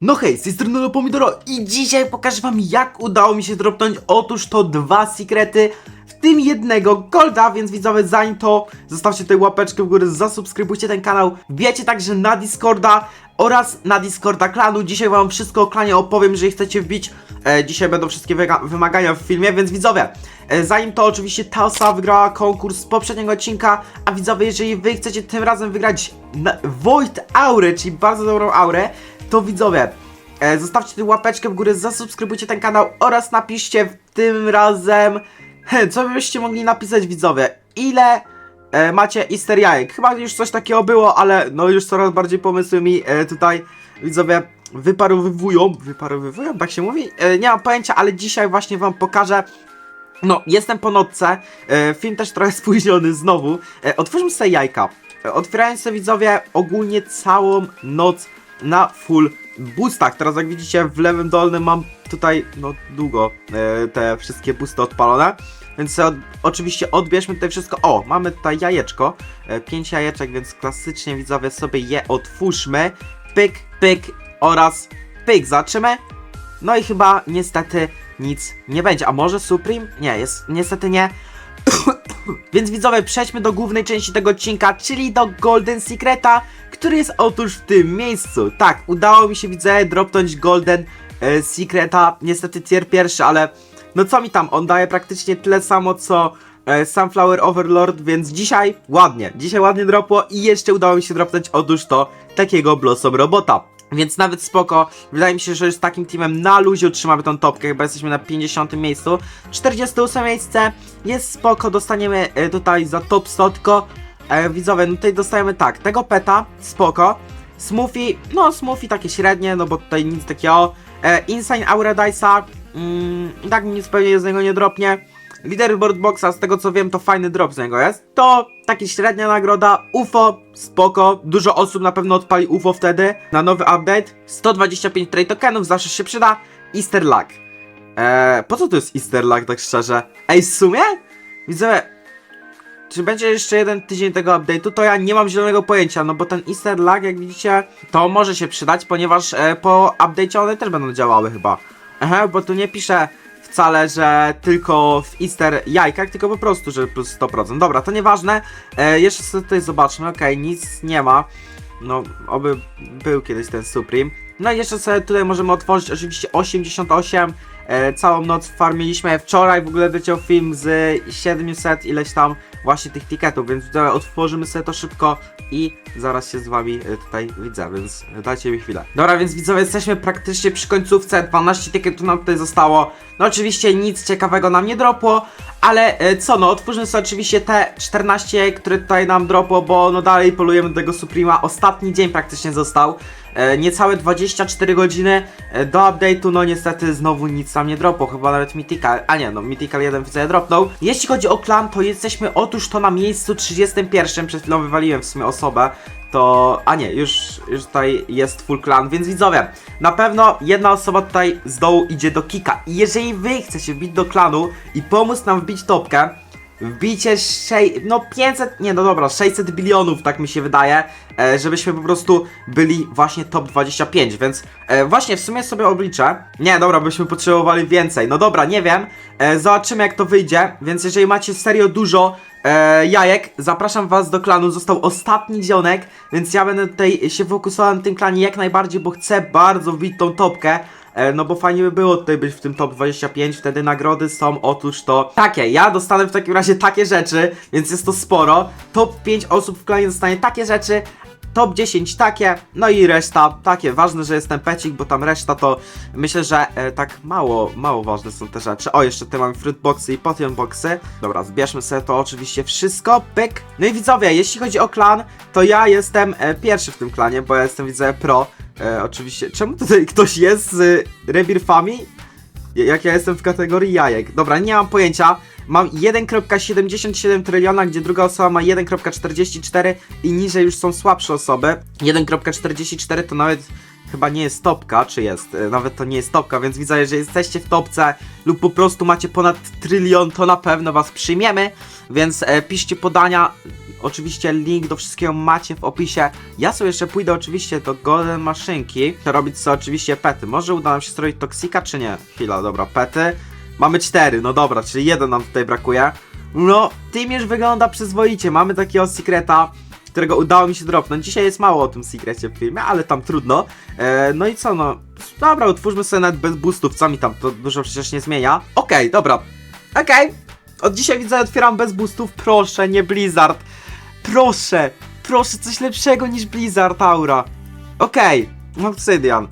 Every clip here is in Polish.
No hej, z tej strony Pomidoro i dzisiaj pokażę wam jak udało mi się dropnąć otóż to dwa sekrety, w tym jednego golda, więc widzowie zanim to zostawcie tutaj łapeczkę w górę, zasubskrybujcie ten kanał, wbijajcie także na Discorda oraz na Discorda klanu, dzisiaj wam wszystko o klanie opowiem, jeżeli chcecie wbić, e, dzisiaj będą wszystkie wymagania w filmie, więc widzowie, e, zanim to oczywiście ta osoba wygrała konkurs z poprzedniego odcinka, a widzowie, jeżeli wy chcecie tym razem wygrać Void Aurę, czyli bardzo dobrą aurę, to widzowie, e, zostawcie tu łapeczkę w górę, zasubskrybujcie ten kanał oraz napiszcie w tym razem, co byście mogli napisać widzowie, ile e, macie easter jajek. Chyba już coś takiego było, ale no już coraz bardziej pomysły mi e, tutaj widzowie wyparowywują, wyparowywują, tak się mówi? E, nie mam pojęcia, ale dzisiaj właśnie wam pokażę no, jestem po nocce. E, film też trochę spóźniony znowu. E, otwórzmy sobie jajka. E, otwierając sobie widzowie ogólnie całą noc na full boostach. Teraz jak widzicie w lewym dolnym mam tutaj no długo e, te wszystkie boosty odpalone. Więc od, oczywiście odbierzmy tutaj wszystko. O, mamy tutaj jajeczko. E, pięć jajeczek, więc klasycznie widzowie sobie je otwórzmy. Pyk, pyk oraz pyk. Zobaczymy. No i chyba niestety nic nie będzie. A może Supreme? Nie, jest niestety nie. Więc widzowie, przejdźmy do głównej części tego odcinka, czyli do Golden Secreta, który jest otóż w tym miejscu. Tak, udało mi się widzę dropnąć Golden e, Secreta, niestety tier pierwszy, ale no co mi tam, on daje praktycznie tyle samo co e, Sunflower Overlord, więc dzisiaj ładnie, dzisiaj ładnie dropło i jeszcze udało mi się dropnąć otóż to takiego Blossom Robota. Więc nawet spoko, wydaje mi się, że z takim teamem na luzie utrzymamy tą topkę, chyba jesteśmy na 50 miejscu. 48 miejsce jest spoko, dostaniemy e, tutaj za top stotko. E, widzowie, no tutaj dostajemy tak, tego peta, spoko. Smoothie, no smoothie takie średnie, no bo tutaj nic takiego. E, Insane Aura Dice'a, mm, tak nic pewnie z niego nie dropnie. Leaderboard Boxa, z tego co wiem, to fajny drop z niego jest. To takie średnia nagroda. UFO, spoko. Dużo osób na pewno odpali UFO wtedy na nowy update. 125 trade tokenów, zawsze się przyda. Easter Luck. Eee, po co to jest Easter Luck, tak szczerze? Ej, w sumie? Widzę, czy będzie jeszcze jeden tydzień tego update'u, to ja nie mam zielonego pojęcia, no bo ten Easter Luck, jak widzicie, to może się przydać, ponieważ e, po update'cie one też będą działały chyba. Aha, bo tu nie pisze wcale, że tylko w Easter jajkach, tylko po prostu, że plus 100%. Dobra, to nieważne. E, jeszcze sobie tutaj zobaczmy, okej, nic nie ma. No, oby był kiedyś ten Supreme. No i jeszcze sobie tutaj możemy otworzyć oczywiście 88. E, całą noc farmiliśmy. Wczoraj w ogóle wyciął film z 700 ileś tam właśnie tych tiketów, więc tutaj otworzymy sobie to szybko i zaraz się z wami e, tutaj widzę, więc dajcie mi chwilę. Dobra, więc widzowie, jesteśmy praktycznie przy końcówce, 12 tiketów nam tutaj zostało. No oczywiście nic ciekawego nam nie dropło, ale e, co no, otwórzmy sobie oczywiście te 14, które tutaj nam dropło, bo no dalej polujemy do tego Suprema. Ostatni dzień praktycznie został. E, niecałe 24 godziny e, do update'u, no niestety znowu nic nam nie dropło, chyba nawet Mythical, a nie no, Mythical 1 widzę dropnął. Jeśli chodzi o klan, to jesteśmy otóż to na miejscu 31, przed chwilą wywaliłem w sumie osobę, to, a nie, już, już tutaj jest full clan, więc widzowie, na pewno jedna osoba tutaj z dołu idzie do Kika. I jeżeli wy chcecie wbić do klanu i pomóc nam wbić topkę, Wbicie szej... no 500, nie no dobra, 600 bilionów tak mi się wydaje, e, żebyśmy po prostu byli właśnie top 25, więc e, właśnie w sumie sobie obliczę, nie dobra, byśmy potrzebowali więcej, no dobra, nie wiem, e, zobaczymy jak to wyjdzie, więc jeżeli macie serio dużo jajek, zapraszam was do klanu, został ostatni dzionek, więc ja będę tutaj się fokusował na tym klanie jak najbardziej, bo chcę bardzo wbić tą topkę, No bo fajnie by było tutaj być w tym top 25, wtedy nagrody są otóż to takie. Ja dostanę w takim razie takie rzeczy, więc jest to sporo. Top 5 osób w klanie dostanie takie rzeczy, top 10 takie, no i reszta takie. Ważne, że jest ten pecik, bo tam reszta to myślę, że e, tak mało, mało ważne są te rzeczy. O, jeszcze tutaj mamy fruit boxy i potion boxy. Dobra, zbierzmy sobie to oczywiście wszystko, pyk. No i widzowie, jeśli chodzi o klan, to ja jestem e, pierwszy w tym klanie, bo ja jestem widzę pro. E, oczywiście, czemu tutaj ktoś jest z rebirfami? Jak ja jestem w kategorii jajek. Dobra, nie mam pojęcia. Mam 1,77 tryliona, gdzie druga osoba ma 1,44 i niżej już są słabsze osoby. 1,44 to nawet chyba nie jest topka, czy jest? E, Nawet to nie jest topka, więc widzę, że jesteście w topce lub po prostu macie ponad trylion, to na pewno was przyjmiemy. Więc e, piszcie podania Oczywiście link do wszystkiego macie w opisie. Ja sobie jeszcze pójdę oczywiście do Golden Maszynki, robić sobie oczywiście pety. Może uda nam się stroić Toksika, czy nie? Chwila, dobra, pety. Mamy cztery, no dobra, czyli jeden nam tutaj brakuje. No, team już wygląda przyzwoicie. Mamy takiego secreta, którego udało mi się dropnąć. Dzisiaj jest mało o tym secrecie w filmie, ale tam trudno. E, no i co, no. Dobra, utwórzmy sobie nawet bez boostów, co mi tam to dużo przecież nie zmienia. Okej, dobra. Okej. Od dzisiaj widzę, otwieram bez boostów. Proszę, nie Blizzard. Proszę, proszę, coś lepszego niż Blizzard Aura. Okej, Obsidian.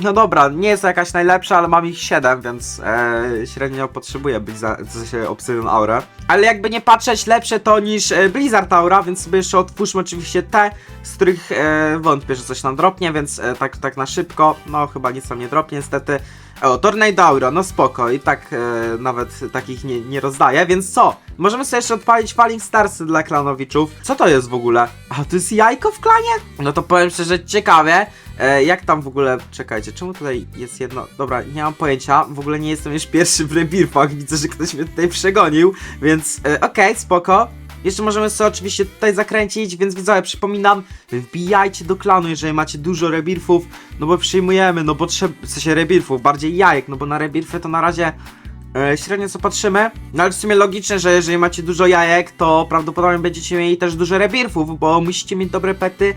No dobra, nie jest to jakaś najlepsza, ale mam ich 7, więc e, średnio potrzebuję być za w sensie Obsidian Aura. Ale jakby nie patrzeć, lepsze to niż e, Blizzard Aura, więc sobie jeszcze otwórzmy oczywiście te, z których e, wątpię, że coś nam dropnie, więc e, tak, tak na szybko, no chyba nic tam nie dropnie niestety. O, Tornado Aura, no spoko, i tak e, nawet takich nie, nie rozdaję, więc co? Możemy sobie jeszcze odpalić Falling Starsy dla klanowiczów. Co to jest w ogóle? A, to jest jajko w klanie? No to powiem szczerze, ciekawie. E, jak tam w ogóle, czekajcie, czemu tutaj jest jedno, dobra, nie mam pojęcia, w ogóle nie jestem już pierwszy w rebirfach, widzę, że ktoś mnie tutaj przegonił, więc e, okej, spoko. Jeszcze możemy sobie oczywiście tutaj zakręcić, więc widzowie, przypominam, wbijajcie do klanu, jeżeli macie dużo rebirfów, no bo przyjmujemy, no bo trzeba, w sensie rebirfów, bardziej jajek, no bo na rebirfy to na razie e, średnio co patrzymy, no ale w sumie logiczne, że jeżeli macie dużo jajek, to prawdopodobnie będziecie mieli też dużo rebirfów, bo musicie mieć dobre pety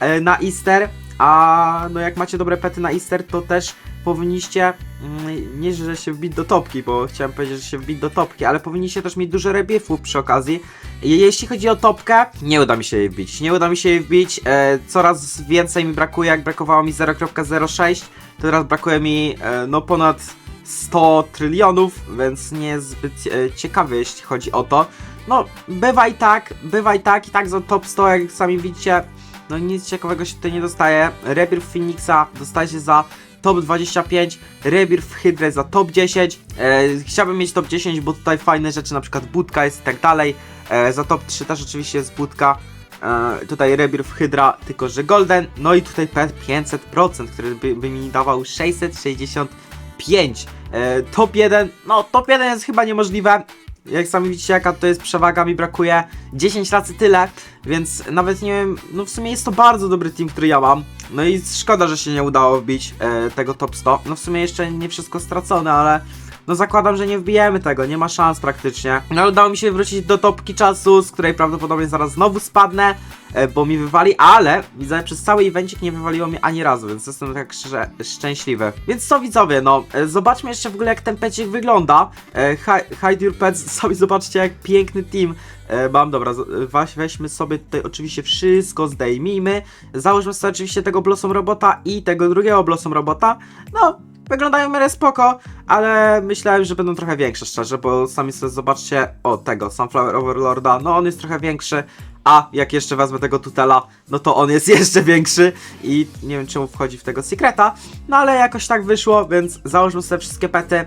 e, na Easter, a no jak macie dobre pety na Easter, to też powinniście, mm, nie że się wbić do topki, bo chciałem powiedzieć, że się wbić do topki, ale powinniście też mieć dużo rebiefów przy okazji. Jeśli chodzi o topkę, nie uda mi się jej wbić, nie uda mi się jej wbić, e, coraz więcej mi brakuje, jak brakowało mi 0.06, to teraz brakuje mi e, no ponad 100 trylionów, więc nie jest zbyt e, ciekawy, jeśli chodzi o to. No, bywa i tak, bywa i tak, i tak za top 100, jak sami widzicie, no nic ciekawego się tutaj nie dostaje. Rebirth Phoenixa dostaje się za top 25, Rebirth Hydra za top 10. E, chciałbym mieć top 10, bo tutaj fajne rzeczy, na przykład budka jest i tak dalej. E, za top 3 też oczywiście jest budka. E, tutaj Rebirth Hydra, tylko że Golden. No i tutaj pet 500%, który by, by mi dawał 665. E, top 1, no top 1 jest chyba niemożliwe. Jak sami widzicie, jaka to jest przewaga, mi brakuje 10 razy tyle, więc nawet nie wiem, no w sumie jest to bardzo dobry team, który ja mam. No i szkoda, że się nie udało wbić e, tego top 100. No w sumie jeszcze nie wszystko stracone, ale no zakładam, że nie wbijemy tego, nie ma szans praktycznie. No ale udało mi się wrócić do topki czasu, z której prawdopodobnie zaraz znowu spadnę, e, bo mi wywali, ale widzę, przez cały evencik nie wywaliło mnie ani razu, więc jestem tak szczęśliwy. Więc co widzowie, no, e, zobaczmy jeszcze w ogóle jak ten pecik wygląda. E, hi- Hide Your Pets, sobie zobaczcie jak piękny team mam. Dobra, weźmy sobie tutaj oczywiście wszystko, zdejmijmy. Załóżmy sobie oczywiście tego Blossom Robota i tego drugiego Blossom Robota. No, wyglądają w miarę spoko, ale myślałem, że będą trochę większe, szczerze, bo sami sobie zobaczcie, o tego, Sunflower Overlorda, no on jest trochę większy, a jak jeszcze wezmę tego Tutela, no to on jest jeszcze większy i nie wiem czemu wchodzi w tego Secreta, no ale jakoś tak wyszło, więc załóżmy sobie wszystkie pety.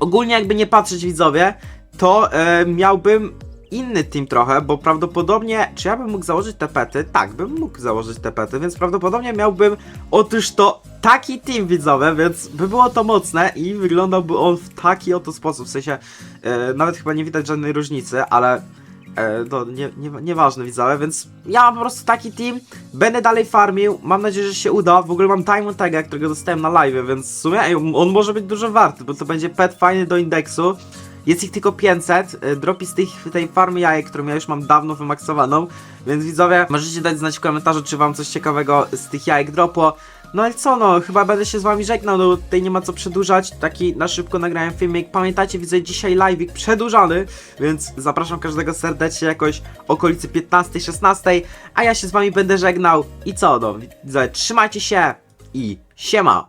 Ogólnie jakby nie patrzeć widzowie, to e, miałbym inny team trochę, bo prawdopodobnie, czy ja bym mógł założyć te pety? Tak, bym mógł założyć te pety, więc prawdopodobnie miałbym otóż to taki team widzowy, więc by było to mocne i wyglądałby on w taki oto sposób, w sensie e, nawet chyba nie widać żadnej różnicy, ale e, no nie, nie, nieważne widzowie, więc ja mam po prostu taki team, będę dalej farmił, mam nadzieję, że się uda, w ogóle mam Diamond Taga, którego dostałem na live, więc w sumie on może być dużo warty, bo to będzie pet fajny do indeksu, jest ich tylko 500, y, dropi z tych, tej farmy jajek, którą ja już mam dawno wymaksowaną, więc widzowie, możecie dać znać w komentarzu, czy wam coś ciekawego z tych jajek dropło. No i co no, chyba będę się z wami żegnał, no tutaj nie ma co przedłużać, taki na szybko nagrałem filmik. Pamiętajcie, widzę dzisiaj live'ik przedłużany, więc zapraszam każdego serdecznie jakoś okolicy 15-16, a ja się z wami będę żegnał. I co no, widzowie, trzymajcie się i siema!